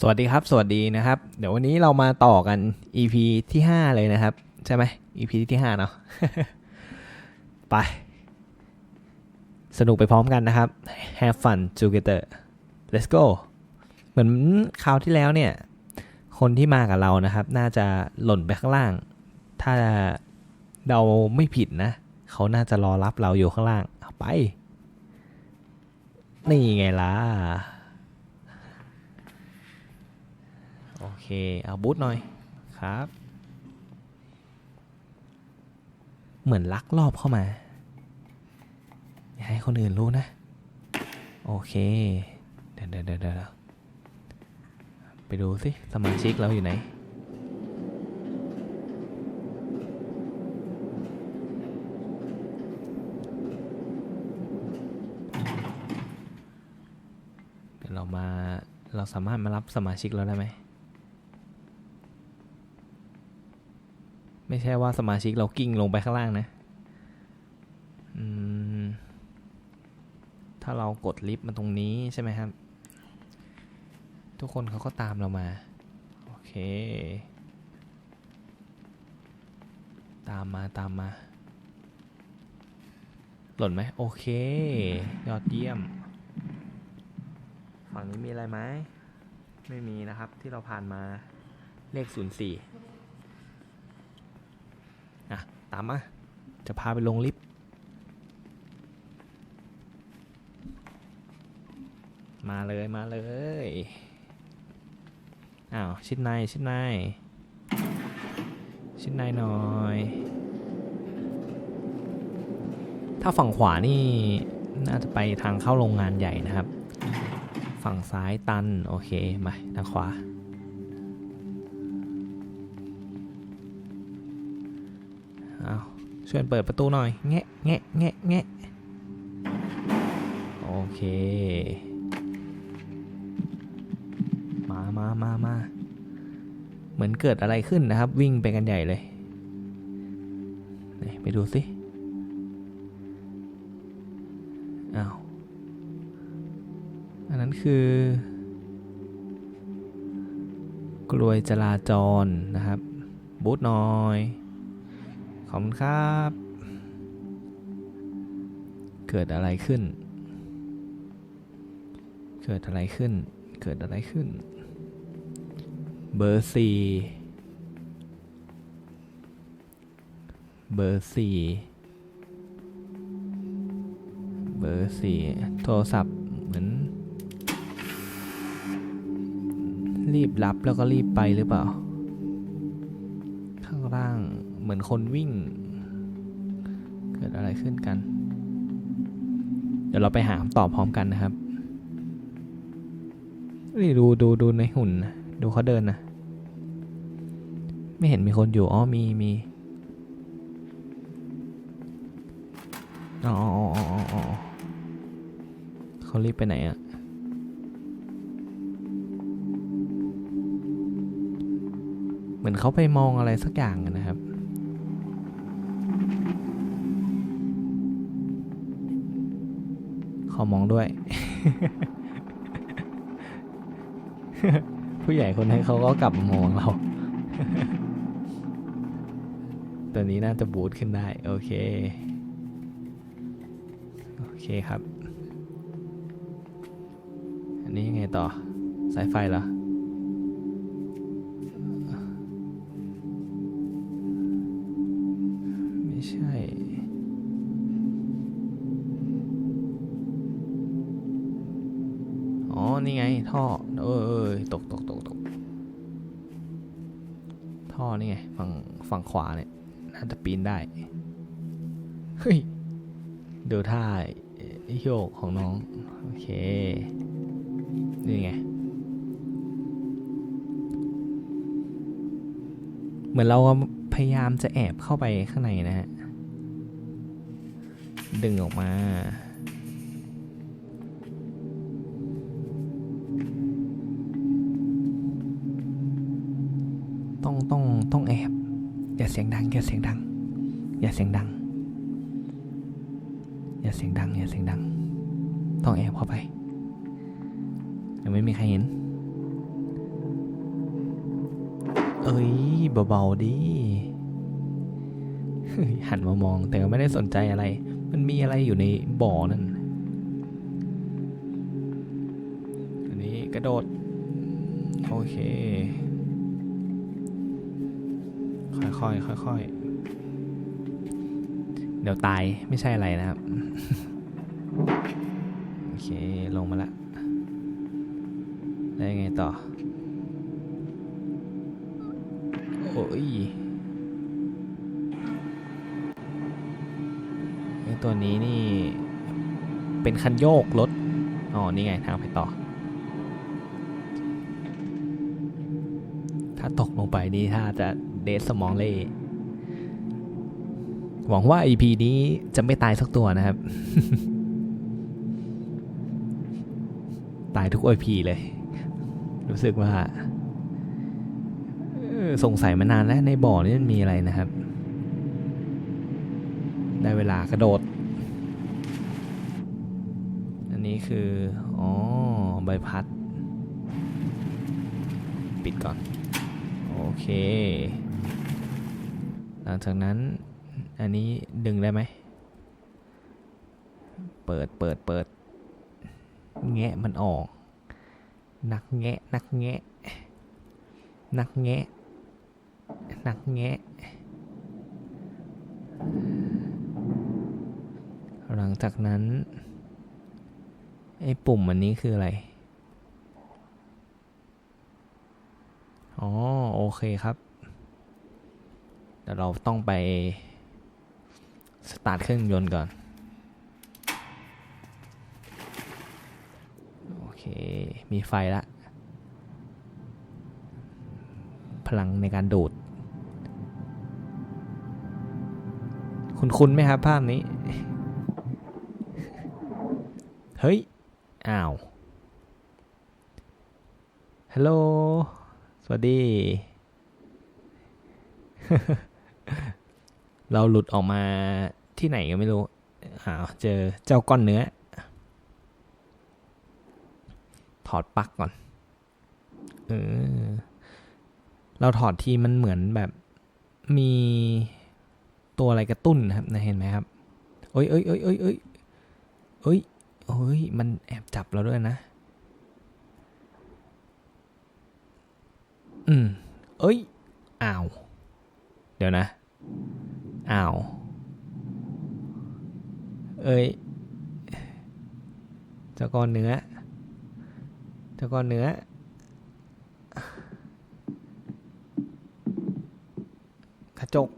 สวัสดีครับ สวัสดีนะครับ เดี๋ยววันนี้เรามาต่อกัน EP ที่ 5 เลยนะครับ ใช่ไหม EP ที่ 5 เนาะไป สนุกไปพร้อมกันนะครับ have fun together let's go เหมือนคราวที่แล้วเนี่ย คนที่มากับเรานะครับ น่าจะหล่นไปข้างล่าง ถ้าเราไม่ผิดนะ เขาน่าจะรอรับเราอยู่ข้างล่าง ไป นี่ไงล่ะ โอ เคเอาบูทหน่อยครับ เหมือนลักลอบเข้ามา อย่าให้คนอื่นรู้นะ โอเค เดี๋ยวเดี๋ยวเดี๋ยวเดี๋ยวไปดูสิสมาชิกเราอยู่ไหนเดี๋ยวเรามาเราสามารถมารับสมาชิกเราได้ไหม ไม่ใช่ว่าสมาชิกเรากิ้งลงไปข้างล่างนะถ้าเรากดลิฟต์มาตรงนี้ใช่ไหมครับ ทุกคนเขาก็ตามเรามา โอเค ตามมาตามมา หล่นไหมโอเค ยอดเยี่ยม ฝั่งนี้มีอะไรไหม ไม่มีนะครับที่เราผ่านมาเลขศูนย์สี่ อะ ตามมา จะพาไปลงลิฟต์ มาเลยมาเลย อ้าว ชิดใน ชิดใน ชิดในหน่อย ถ้าฝั่งขวานี่ น่าจะไปทางเข้าโรงงานใหญ่นะครับ ฝั่งซ้ายตัน โอเค มา ทางขวา อาช่วยเปิดประตูหน่อย แงะแงะแงะแงะโอเค มามามามาเหมือนเกิดอะไรขึ้นนะครับ วิ่งไปกันใหญ่เลยไปดูสิอ้าว อันนั้นคือ กลวยจราจรนะครับ บูทหน่อย ขอบคุณครับ เกิดอะไรขึ้น เกิดอะไรขึ้น เกิดอะไรขึ้น เบอร์สี่เบอร์สี่เบอร์สี่โทรศัพท์เหมือน รีบรับแล้วก็รีบไปหรือเปล่า เหมือนคนวิ่ง เกิดอะไรขึ้นกัน เดี๋ยวเราไปหาคำตอบพร้อมกันนะครับนี่ดูดูดูในหุ่นนะดูเขาเดินนะไม่เห็นมีคนอยู่อ๋อมีมีอ๋ออ๋ออ๋ออ๋อเขารีบไปไหนอะเหมือนเขาไปมองอะไรสักอย่างนะ มองด้วย ผู้ใหญ่คนนั้นเขาก็กลับมองเรา ตัวนี้น่าจะบูทขึ้นได้ โอเค โอเคครับ อันนี้ยังไงต่อ สายไฟเหรอ นี่ไง ท่อ เออเออตกตกตกตกท่อนี่ไง ฝั่งฝั่งขวาเนี่ย น่าจะปีนได้ เฮ้ยดูท่าโยกของน้อง โอเค นี่ไง เหมือนเราพยายามจะแอบเข้าไปข้างในนะฮะ ดึงออกมา อย่าเสียงดัง อย่าเสียงดัง อย่าเสียงดัง อย่าเสียงดัง อย่าเสียงดัง ต้องแอบเข้าไปยังไม่มีใครเห็น เอ้ยเบาๆดิหันมามองแต่ก็ไม่ได้สนใจอะไร มันมีอะไรอยู่ในบ่อนั่น อันนี้กระโดด โอเค ค่อยๆค่อยๆเดี๋ยวตายไม่ใช่อะไรนะครับ โอเค ลงมาละแล้วยังไงต่อ โอ้ยตัวนี้นี่ เป็นคันโยกรถ อ๋อ นี่ไงทางไปต่อ ถ้าตกลงไปนี่ถ้าจะ เดสสมองเล่หวังว่า EP นี้จะไม่ตายสักตัวนะครับ ตายทุก EP เลย รู้สึกว่าสงสัยมานานแล้วในบ่อนี่มันมีอะไรนะครับ ได้เวลากระโดด อันนี้คือ อ๋อ ใบพัด ปิดก่อน โอเค หลังจากนั้นอันนี้ดึงได้ไหม เปิดเปิดเปิด แงะมันออก นักแงะ นักแงะ นักแงะ นักแงะ หลังจากนั้น ไอ้ปุ่มอันนี้คืออะไร อ๋อ โอเคครับ เดี๋ยวเราต้องไป สตาร์ทเครื่องยนต์ก่อน โอเค มีไฟละ พลังในการดูด คุณคุณไหมครับ ภาพนี้ เฮ้ย อ้าว ฮัลโหล สวัสดี เราหลุดออกมาที่ไหนก็ไม่รู้อ้าวเจอเจ้าก้อนเนื้อ ถอดปลั๊กก่อน เออ เราถอดทีมันเหมือนแบบมีตัวอะไรกระตุ้นนะครับนะเห็นไหมครับเอ้ยเอ้ยเอ้ยเอ้ยเอ้ยเอ้ยเอ้ย มันแอบจับเราด้วยนะ อืม เอ้ย อ้าว เดี๋ยวนะ อ้าว เอ้ยเจ้าก้อนเนื้อเจ้าก้อนเนื้อ กระจก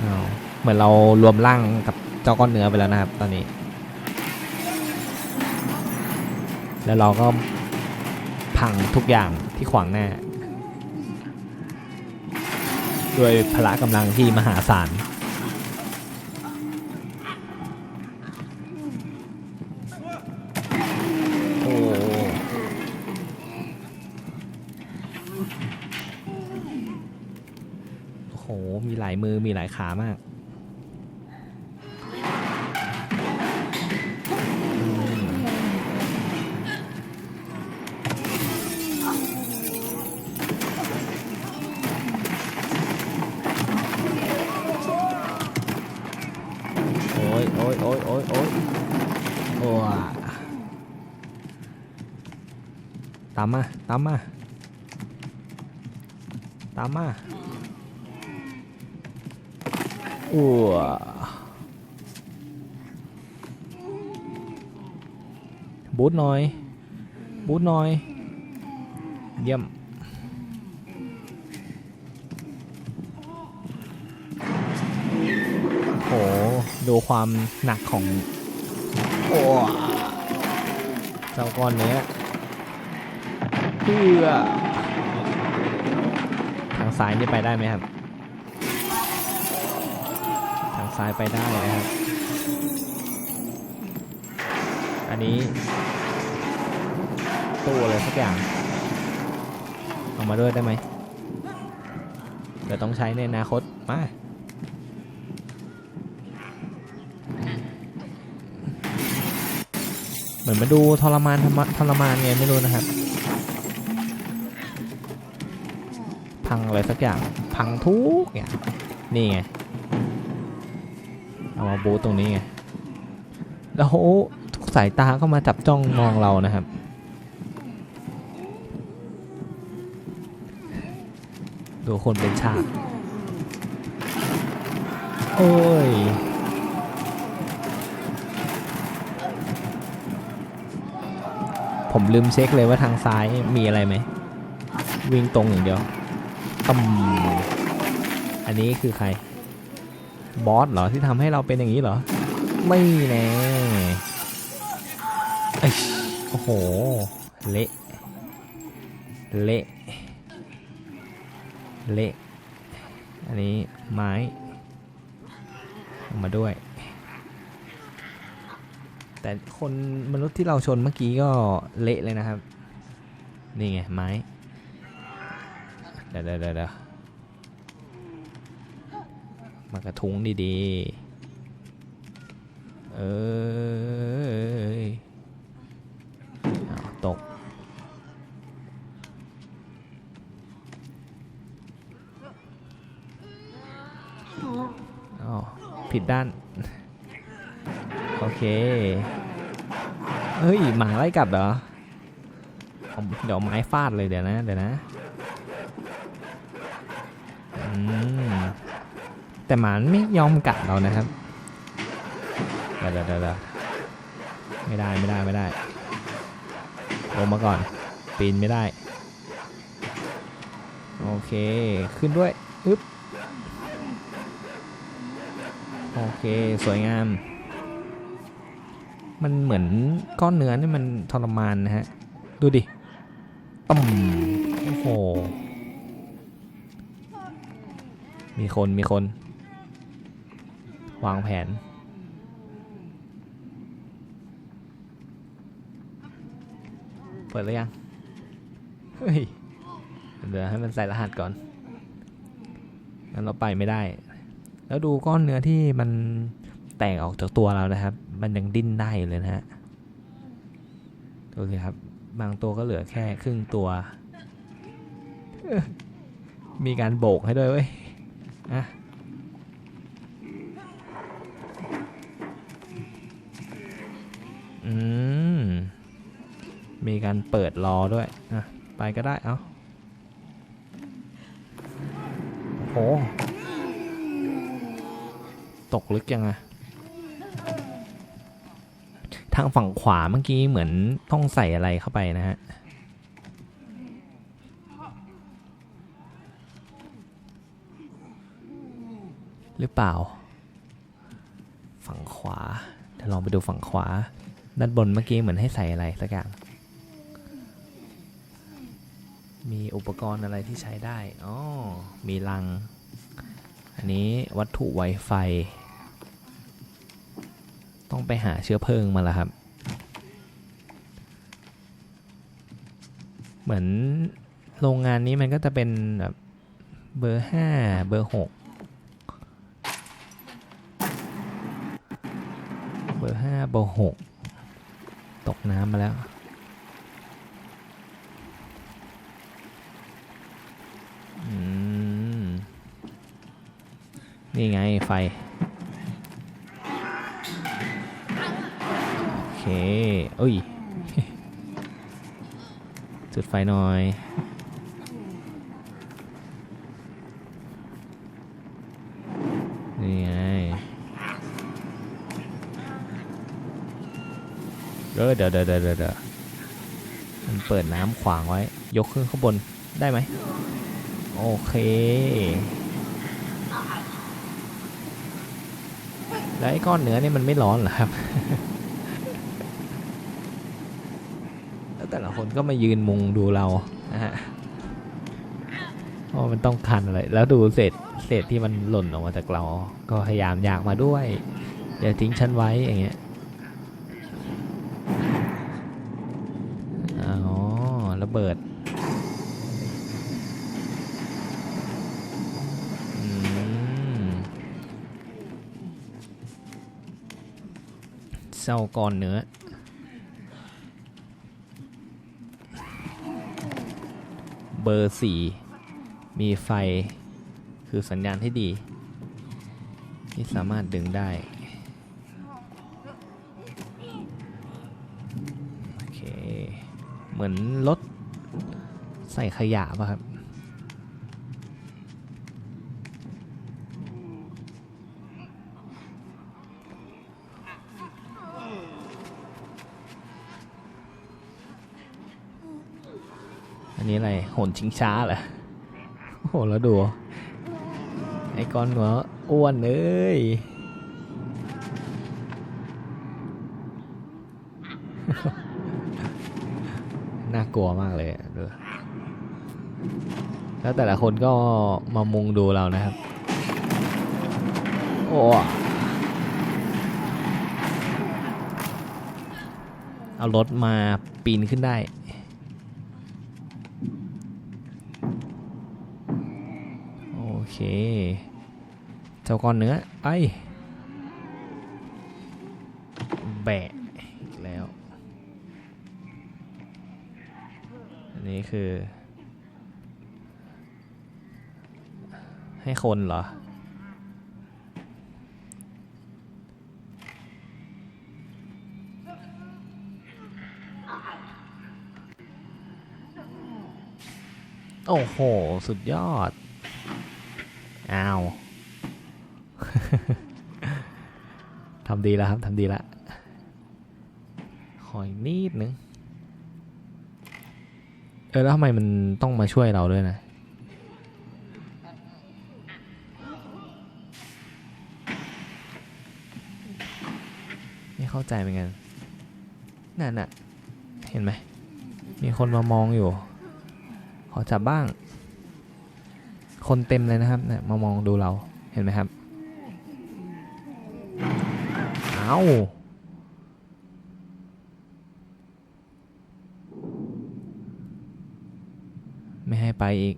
อ้าเหมือนเรารวมร่างกับเจ้าก้อนเนื้อไปแล้วนะครับตอนนี้ แล้วเราก็ พังทุกอย่างที่ขวางหน้า ด้วยพละกำลังที่มหาศาลโอ้โอ้โหมีหลายมือมีหลายขามาก โอ้ยโอ้ยโอ้ยโอ้ยโอ้ยโอ้ยตามมาตามมาตามมาอ้วบูทหน่อยบูทหน่อยเยี่ยม ดูความหนักของโอ้เจ้าก้อนเนี้ยเพื่อทางซ้ายนี่ไปได้ไหมครับ ทางซ้ายไปได้นะครับ อันนี้ตู้อะไรสักอย่างเอามาด้วยได้ไหมเดี๋ยวต้องใช้ในอนาคตมา เห มือนมาดูทรมานทรมานทรมานไงไม่รู้นะครับ พังอะไรสักอย่าง พังทุกอย่างนี่ไง เอามาบูตตรงนี้ไง แล้วทุกสายตาก็มาจับจ้องมองเรานะครับ ดูคนเป็นฉาก โอ้ย ผมลืมเช็คเลยว่าทางซ้ายมีอะไรไหม วิ่งตรงอย่างเดียวอืมอันนี้คือใคร บอสเหรอที่ทำให้เราเป็นอย่างนี้เหรอ ไม่แน่โอ้โห เละเละเละอันนี้ไม้มาด้วย แต่คนมนุษย์ที่เราชนเมื่อกี้ก็เละเลยนะครับ นี่ไงไม้ เดี๋ยวเดี๋ยวเดี๋ยวมากระทุ้งดีๆ เอยอ้าวตก อ๋อ ผิดด้าน โอเค เฮ้ยหมาไล่กลับเหรอเดี๋ยวไม้ฟาดเลยเดี๋ยวนะเดี๋ยวนะอืมแต่หมาไม่ยอมกัดเรานะครับเดี๋ยวเดี๋ยวเดี๋ยวเดี๋ยวไม่ได้ไม่ได้ไม่ได้ลงมาก่อน ปีนไม่ได้ โอเคขึ้นด้วยอึ๊บโอเค สวยงาม มันเหมือนก้อนเนื้อนี่มันทรมานนะฮะ ดูดิต่มโอ้โห มีคนมีคน วางแผน เปิดแล้วยัง เฮ้ย เดี๋ยวให้มันใส่รหัสก่อนงั้นเราไปไม่ได้ แล้วดูก้อนเนื้อที่มันแตกออกจากตัวเรานะครับ มันยังดิ้นได้เลยนะฮะดูสิครับ บางตัวก็เหลือแค่ครึ่งตัว มีการโบกให้ด้วยเว้ยอะอืม มีการเปิดรอด้วย อะ ไปก็ได้ เอาโอ้โห ตกลึกยังอะทางฝั่งขวาเมื่อกี้เหมือนต้องใส่อะไรเข้าไปนะฮะหรือเปล่า ฝั่งขวาเดี๋ยวลองไปดูฝั่งขวา ด้านบนเมื่อกี้เหมือนให้ใส่อะไรสักอย่าง มีอุปกรณ์อะไรที่ใช้ได้อ๋อมีลัง อันนี้วัตถุไว ไปหาเชื้อเพลิงมาแล้วครับ เหมือนโรงงานนี้มันก็จะเป็นแบบเบอร์ห้าเบอร์หกเบอร์ห้าเบอร์หกตกน้ำมาแล้วอืมนี่ไงไฟ เอ้ย จุดไฟหน่อย นี่ไงเดี๋ยวเดี๋ยวเดี๋ยวเดี๋ยวเดี๋ยวมันเปิดน้ำขวางไว้ ยกขึ้นข้างบน ได้ไหม โอเค แล้วไอ้ก้อนเนื้อนี่มันไม่ร้อนเหรอครับ แต่ละคนก็มายืนมุงดูเรานะฮะเพราะมันต้องคันอะไรแล้วดูเศษเศษที่มันหล่นออกมาจากเรา ก็พยายามอยากมาด้วยอย่าทิ้งฉันไว้อย่างเงี้ยอ๋อระเบิดเศร้าก่อนเนื้อ เบอร์สี่มีไฟคือสัญญาณที่ดี ที่สามารถดึงได้ โอเค เหมือนรถใส่ขยะป่ะครับ อั นี้อะไรโหนชิงช้าเหรอโอ้โหแล้วดูไอ้ก้อนหัวอ้วนเอ้ยน่ากลัวมากเลยดูแล้วแต่ละคนก็มามุงดูเรานะครับ โอ้เอารถมาปีนขึ้นได้ โอ เคเจ้าก้อนเนื้อไปแบะอีกแล้ว อันนี้คือ ให้คนเหรอ โอ้โห สุดยอด อ้าวทำดีแล้วครับทำดีแล้วขออีกนิดนึง เออ แล้วทำไมมันต้องมาช่วยเราด้วยนะ ไม่เข้าใจเหมือนกันนั่นน่ะ เห็นไหม มีคนมามองอยู่ ขอจับบ้าง คนเต็มเลยนะครับเนี่ยมามองดูเราเห็นไหมครับเอาไม่ให้ไปอีก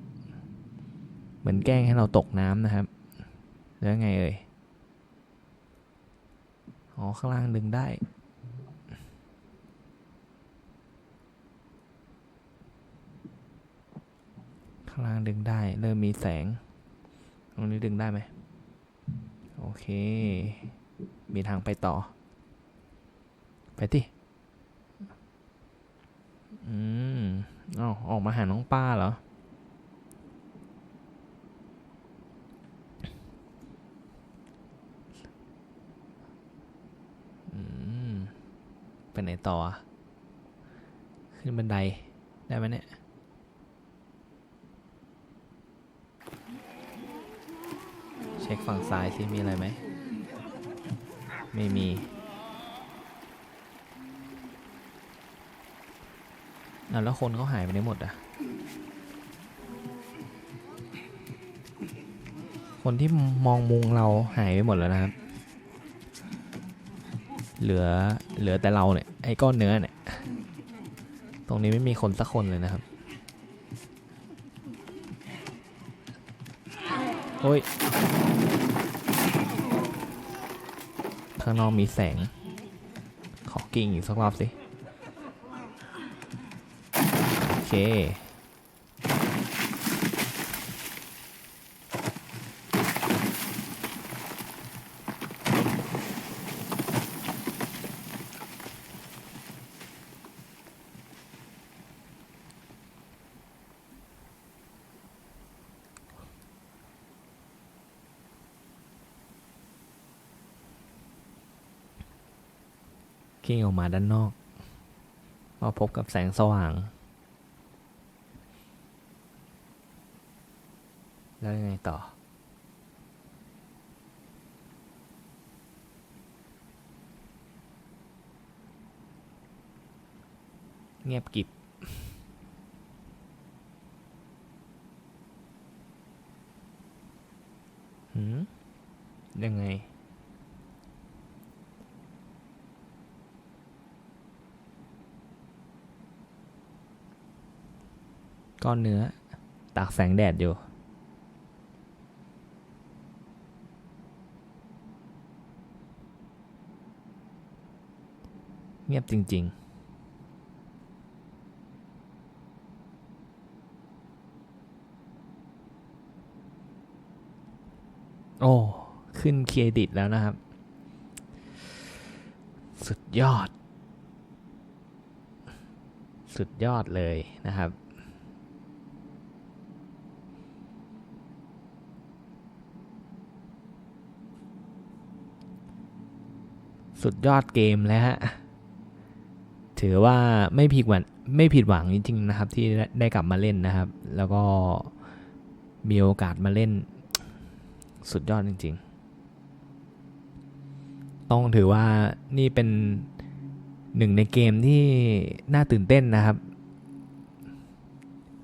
เหมือนแกล้งให้เราตกน้ำนะครับ แล้วไงเอ่ย อ๋อ ข้างล่างดึงได้ ข้างล่างดึงได้ เริ่มมีแสง ตรงนี้ดึงได้ไหมโอเค มีทางไปต่อ ไปที่อืมอ๋อออกมาหาน้องป้าเหรอ อืม ไปไหนต่อ ขึ้นบันได ได้ไหมเนี่ย เช็คฝั่งซ้ายสิมีอะไรไหม ไม่มี อะแล้วคนเขาหายไปไหนหมดอะ คนที่มองมุงเราหายไปหมดแล้วนะครับ เหลือเหลือแต่เราเนี่ยไอ้ก้อนเนื้อเนี่ย ตรงนี้ไม่มีคนสักคนเลยนะครับ โอ้ย ข้างนอกมีแสง ขอกิ่งอีกสักรอบสิ โอเค กิ่ง ออกมาด้านนอกมาพบกับแสงสว่าง แล้วยังไงต่อ เงียบกิบหืมยังไง ก้อนเนื้อ ตากแสงแดดอยู่ เงียบจริง ๆโอ้ ขึ้นเครดิตแล้วนะครับ สุดยอด สุดยอดเลยนะครับ สุดยอดเกมแล้วฮะ ถือว่าไม่ผิดหวังไม่ผิดหวังจริงๆนะครับ ที่ได้ได้กลับมาเล่นนะครับ แล้วก็มีโอกาสมาเล่น สุดยอดจริง ๆ ต้องถือว่านี่เป็นหนึ่งในเกมที่น่าตื่นเต้นนะครับ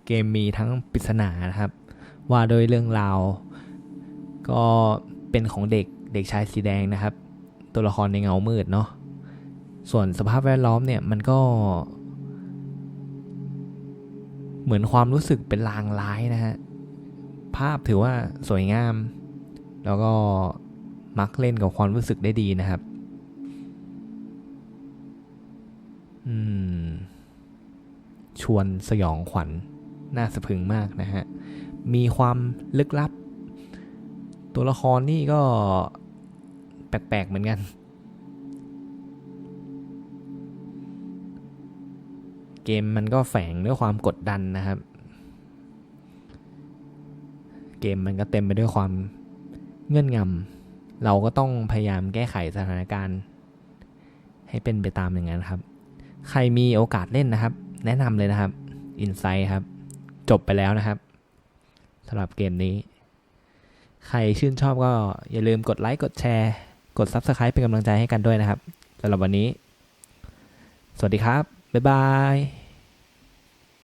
เกมมีทั้งปริศนานะครับ ว่าโดยเรื่องราว ก็เป็นของเด็กเด็กชายสีแดงนะครับ ตัวละครในเงามืดเนาะส่วนสภาพแวดล้อมเนี่ยมันก็ เหมือนความรู้สึกเป็นลางร้ายนะฮะ ภาพถือว่าสวยงาม แล้วก็มักเล่นกับความรู้สึกได้ดีนะครับ อืม ชวนสยองขวัญน่าสะพึงมากนะฮะ มีความลึกลับ ตัวละครนี่ก็ แปลกๆเหมือนกัน เกมมันก็แฝงด้วยความกดดันนะครับ เกมมันก็เต็มไปด้วยความเงื่อนงำเราก็ต้องพยายามแก้ไขสถานการณ์ ให้เป็นไปตามอย่างนั้นครับ ใครมีโอกาสเล่นนะครับ แนะนำเลยนะครับ Insight ครับ จบไปแล้วนะครับสำหรับเกมนี้ ใครชื่นชอบก็อย่าลืมกดไลค์ กดแชร์ กด Subscribe เป็นกำลังใจให้กันด้วยนะครับสำหรับวันนี้ สวัสดีครับ บ๊ายบาย